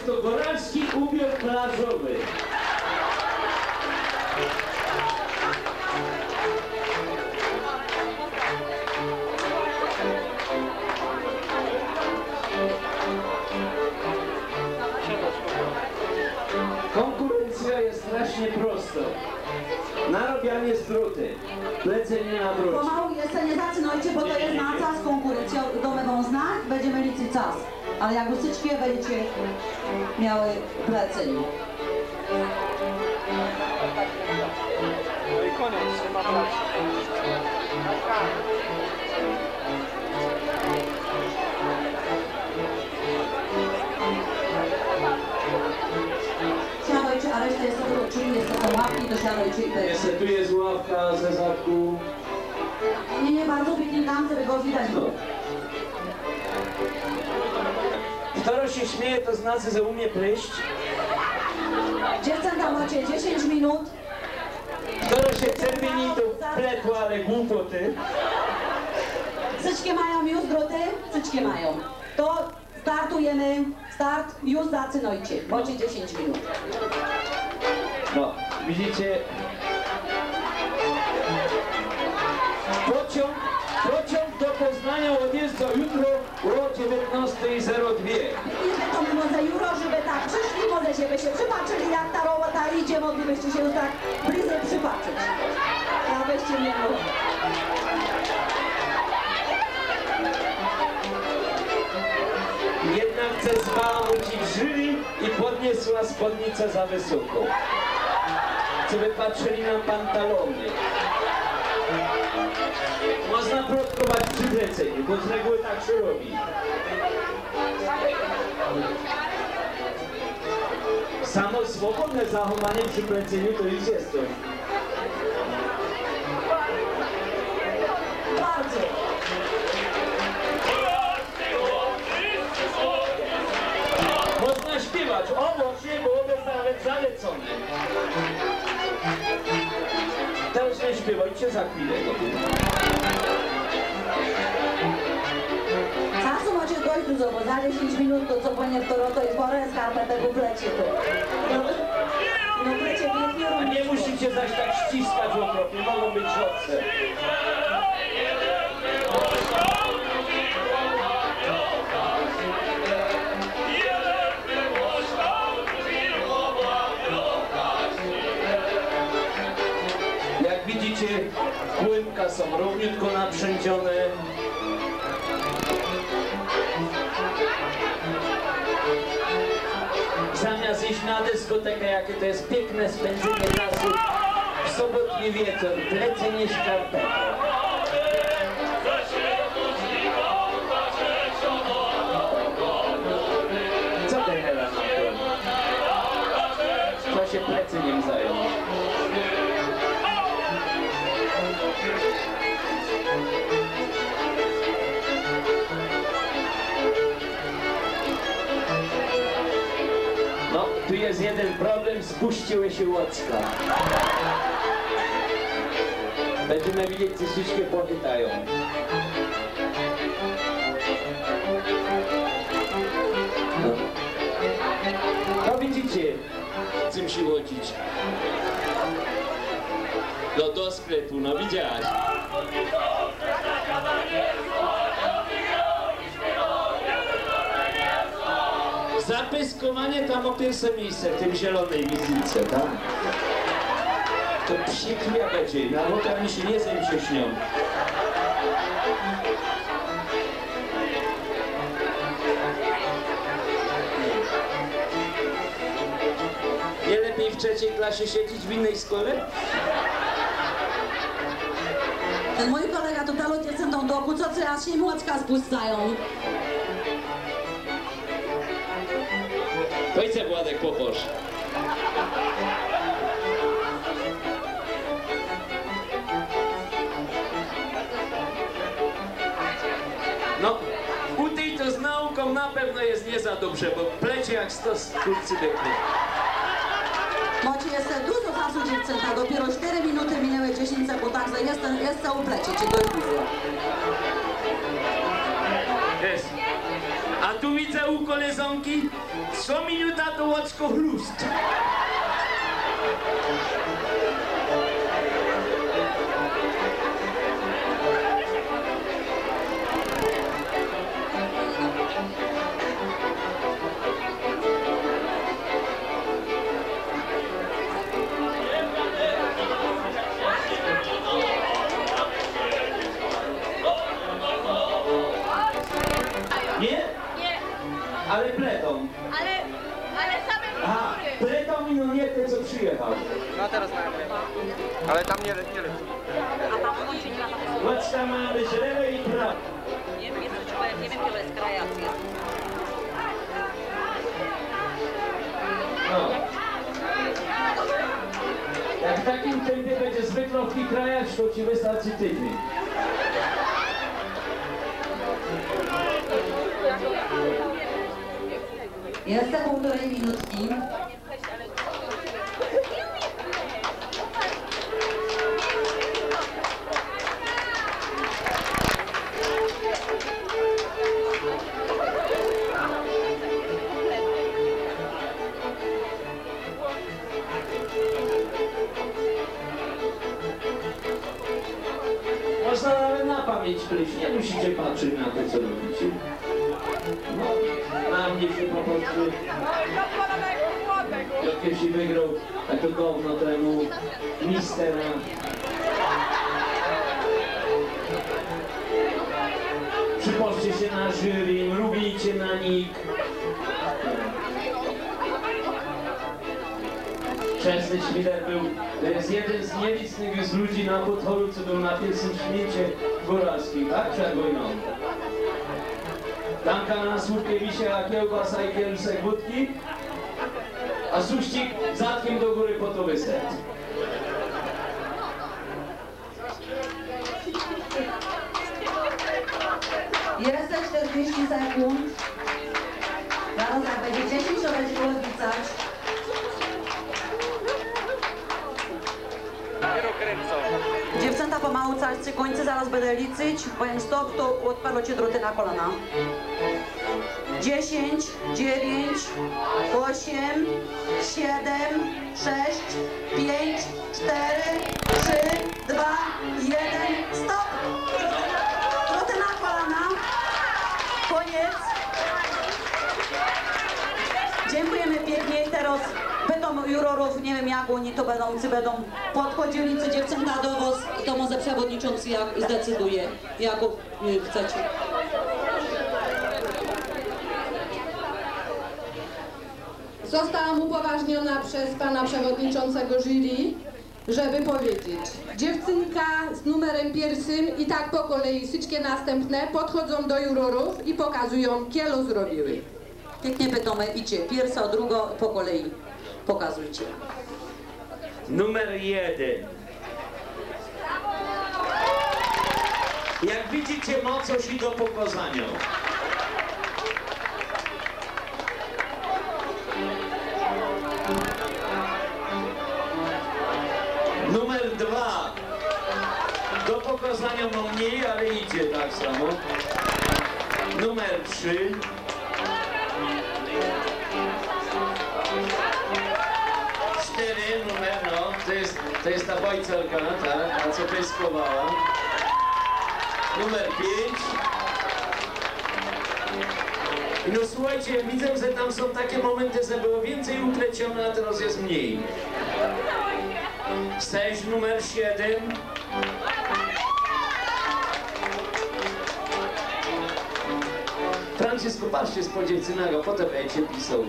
jest to góralski ubiór plażowy. Konkurencja jest strasznie prosta. Narobianie zdruty, plecenie na drucie. Pomału jeszcze nie zaczynajcie, bo to jest na czas konkurencja domową znak, będziemy liczyć czas. Ale jak usyczkie będziecie miały pleceń. No i koniec, nie ma pracy. Jest to, czyli jest to łapki, to siadajcie i. Jeszcze tu jest ławka ze zadku. Nie, nie, bardzo pięknie tam, żeby go widać No. było. Kto się śmieje, to znaczy, że umie pryść. Dziewczęta macie 10 minut. Kto się czerwieni, to pletło, ale głupoty. Cyczkie mają już druty? Cyczkie mają. To startujemy. Start, już zaczynajcie. Macie 10 minut. No, widzicie? Pociąg, pociąg do Poznania odjeżdża jutro o 19.02. I to my może juro, żeby tak przyszli, może się by się przypatrzyli, jak ta robota idzie, moglibyście się już tak bliżej przypatrzeć. Abyście nie było. Jednak zezwała wrócić żyli i podniosła spódnicę za wysoko. Co wypatrzyli nam pantalony. Można plotkować przy pleceniu, bo z reguły tak się robi. Samo swobodne zachowanie przy pleceniu to już jest coś. Bardzo. Można śpiewać, owocie byłoby nawet zalecone. Nie śpiewajcie za chwilę. Czasu macie dość dużo, bo za 10 minut to co płynie w Toronto i porę skarpetę w plecie to. No, no plecie pięknie A nie musicie zaś tak ściskać okropnie, mogą być żodce. Widzicie, kłymka są równiutko naprzędzione. Zamiast iść na dyskotekę, jakie to jest piękne spędzenie czasu w sobotni wieczór, plecenie szkarpetę. No, tu jest jeden problem, spuściły się łocka. Będziemy widzieć, czy wszystkie pochytają. No. no widzicie, czym się łodzić. No do sklepu, no widziałaś. Zapyskowanie tam o pierwsze miejsce w tym zielonej wizytce, tak? To psiknia będzie, na rokach mi się nie zem się śnią. Nie lepiej w trzeciej klasie siedzieć w innej szkole? Ten mój kolega to dalo dziewczętom do oku, co teraz się młocka spuszczają. Ojcze Władek poposz. No, u tej to z nauką na pewno jest nie za dobrze, bo plecie jak stos kurcydekny. Macie jeszcze dużo czasu dziewczęta, dopiero 4 minuty minęły 10 sekund, także jest, jest co uplecieć, dość dużo. Jest. A tu widzę u koleżanki co minuta to łoczko chlust. Tych krajach, to ci wystarczy tydzień. Jest te półtorej minutki. Przyjść, nie musicie patrzeć na to, co robicie. No, na mnie się po prostu... Jak kiedyś wygrał tak to gówno temu mistera. Przypoczcie się na jury, mrugijcie na nich. Częsty Świder był, to jest jeden z nielicznych ludzi na Podholu, co był na pierwszym szmincie góralskim, tak? Przed wojną. Tamka na słupie wisiała kiełbasa i kielusek wódki, a suścik zatkiem do góry po to. Jest te 40 sekund. Czas kończy, zaraz będę liczyć. Powiem stop, to odpadło ci druty na kolana. 10, 9, 8, 7, 6, 5, 4, 3, 2, 1, stop! Druty na kolana. Koniec. Dziękujemy pięknie i teraz będą jurorów, nie wiem jak oni to będą, czy będą podchodzili, czy dziewczęta do was, przewodniczący jak zdecyduje, jak y, chcecie. Zostałam upoważniona przez pana przewodniczącego jury, żeby powiedzieć. Dziewczynka z numerem pierwszym i tak po kolei wszystkie następne podchodzą do jurorów i pokazują, kielo zrobiły. Pięknie pytamy, idzie, pierwsza, druga, po kolei, pokazujcie. Numer jeden. Jak widzicie, coś i do pokazania. Numer dwa. Do pokazania ma mniej, ale idzie tak samo. Numer trzy. Cztery numer, no, to jest, to jest ta bajcelka, tak, a co pyskowała. Numer pięć. I No słuchajcie, widzę, że tam są takie momenty, że było więcej uplecione, a teraz jest mniej. Sześć numer siedem. Franciszku, patrzcie spodziewanego, potem będzie pisał.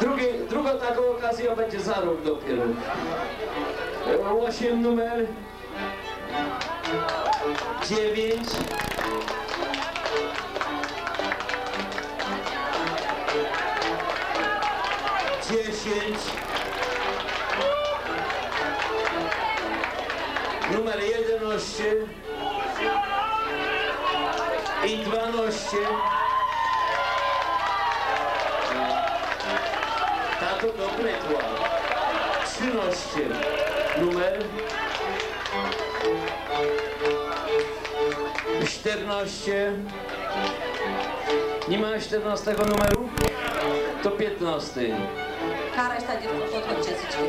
Drugie, drugą taką okazją będzie za rok dopiero. Osiem numer. Dziewięć. Dziesięć. Numer jedenaście. I dwanaście. Tato dopletła. 13. Numer 14. Nie ma 14 numeru? To 15. A reszta dziewczyn podchodźcie syczki.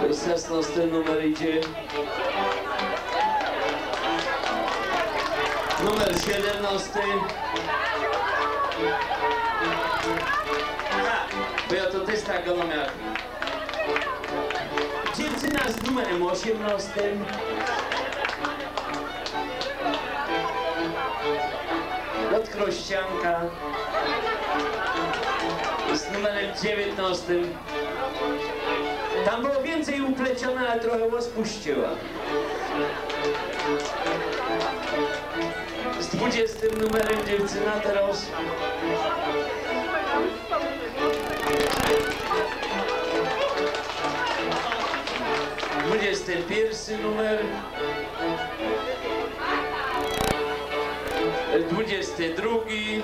To jest 16 numer idzie. Numer 17. A, bo ja to też tak go. Dziewczyna z numerem 18. Odkrościanka. Z numerem 19. Tam było więcej uplecione, ale trochę łos puściła. Z 20 numerem dziewczyna teraz. Dwudziesty pierwszy numer. Dwudziesty drugi.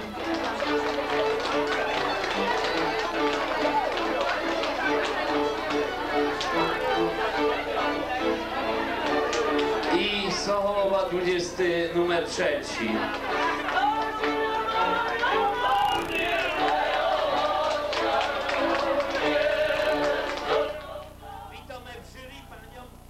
I Sochowa 20 numer trzeci.